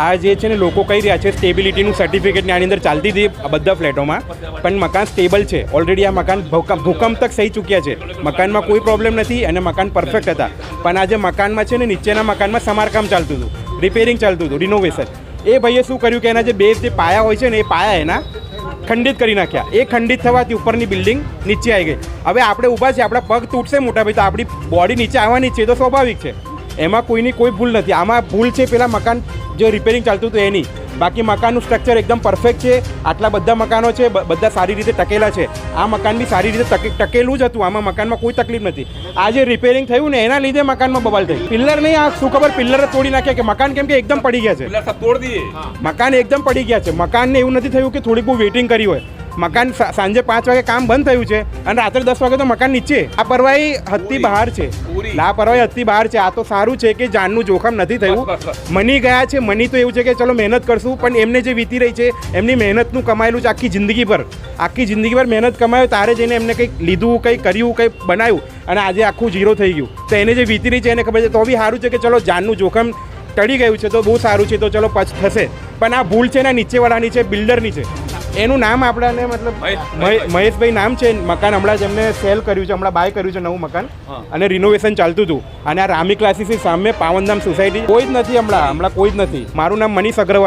આ જે છે ને લોકો કહી રહ્યા છે સ્ટેબિલિટીનું સર્ટિફિકેટની આની અંદર ચાલતી હતી બધા ફ્લેટોમાં. પણ મકાન સ્ટેબલ છે. ઓલરેડી આ મકાન ભૂકંપ તક સહી ચૂક્યા છે. મકાનમાં કોઈ પ્રોબ્લેમ નથી અને મકાન પરફેક્ટ હતા. પણ આજે મકાનમાં છે ને નીચેના મકાનમાં સમારકામ ચાલતું હતું. રિપેરિંગ ચાલતું હતું રિનોવેશન એ ભાઈએ શું કર્યું કે એના જે બેઝ જે પાયા હોય છે ને એ પાયા એના ખંડિત કરી નાખ્યા. એ ખંડિત થવાથી ઉપરની બિલ્ડિંગ નીચે આવી ગઈ. હવે આપણે ઊભા છે આપણા પગ તૂટશે મોટા ભાઈ, તો આપણી બોડી નીચે આવવાની છે તો સ્વાભાવિક છે. એમાં કોઈની કોઈ ભૂલ નથી. આમાં ભૂલ છે પેલા મકાન જે રિપેરિંગ ચાલતું હતું એની. બાકી મકાનનું સ્ટ્રક્ચર એકદમ પરફેક્ટ છે. આટલા બધા મકાનો છે બધા સારી રીતે ટકેલા છે. આ મકાન બી સારી રીતે ટકેલું જ હતું. આમાં મકાનમાં કોઈ તકલીફ નથી. આ જે રિપેરિંગ થયું ને એના લીધે મકાનમાં બબાલ થઈ. પિલ્લર નહીં આ શું ખબર? પિલ્લર તોડી નાખ્યા કે મકાન કેમ કે એકદમ પડી ગયા છે. મકાન એકદમ પડી ગયા છે. મકાનને એવું નથી થયું કે થોડીક બહુ વેઇટિંગ કરી હોય. મકાન સાંજે પાંચ વાગે કામ બંધ થયું છે અને રાત્રે દસ વાગે તો મકાન નીચે. આ પરવાહી હદથી બહાર છે. લાપરવાહી હદથી બહાર છે. આ તો સારું છે કે જાનનું જોખમ નથી થયું. મની ગયા છે મની તો એવું છે કે ચલો મહેનત કરશું પણ એમને જે વીતી રહી છે એમની મહેનતનું કમાયેલું છે આખી જિંદગી પર આખી જિંદગી પર મહેનત કમાયો તારે જઈને એમને કંઈક લીધું કંઈક કર્યું કંઈક બનાવ્યું અને આજે આખું ઝીરો થઈ ગયું. તો એને જે વીતી રહી છે એને ખબર છે. તો બી સારું છે કે ચલો જાનનું જોખમ ટળી ગયું છે તો બહુ સારું છે તો ચલો પછ થશે. પણ આ ભૂલ છે ને નીચેવાળાની છે બિલ્ડરની છે. એનું નામ આપણાને મતલબ મહેશભાઈ નામ છે મકાન હમણાં જ એમને સેલ કર્યું છે હમણાં બાય કર્યું છે નવું મકાન. અને રિનોવેશન ચાલતું હતું. અને આ રામી ક્લાસીસની સામે પાવનધામ સોસાયટી કોઈ જ નથી હમણાં હમણાં કોઈ જ નથી. મારું નામ મનીષ અગ્રવાલ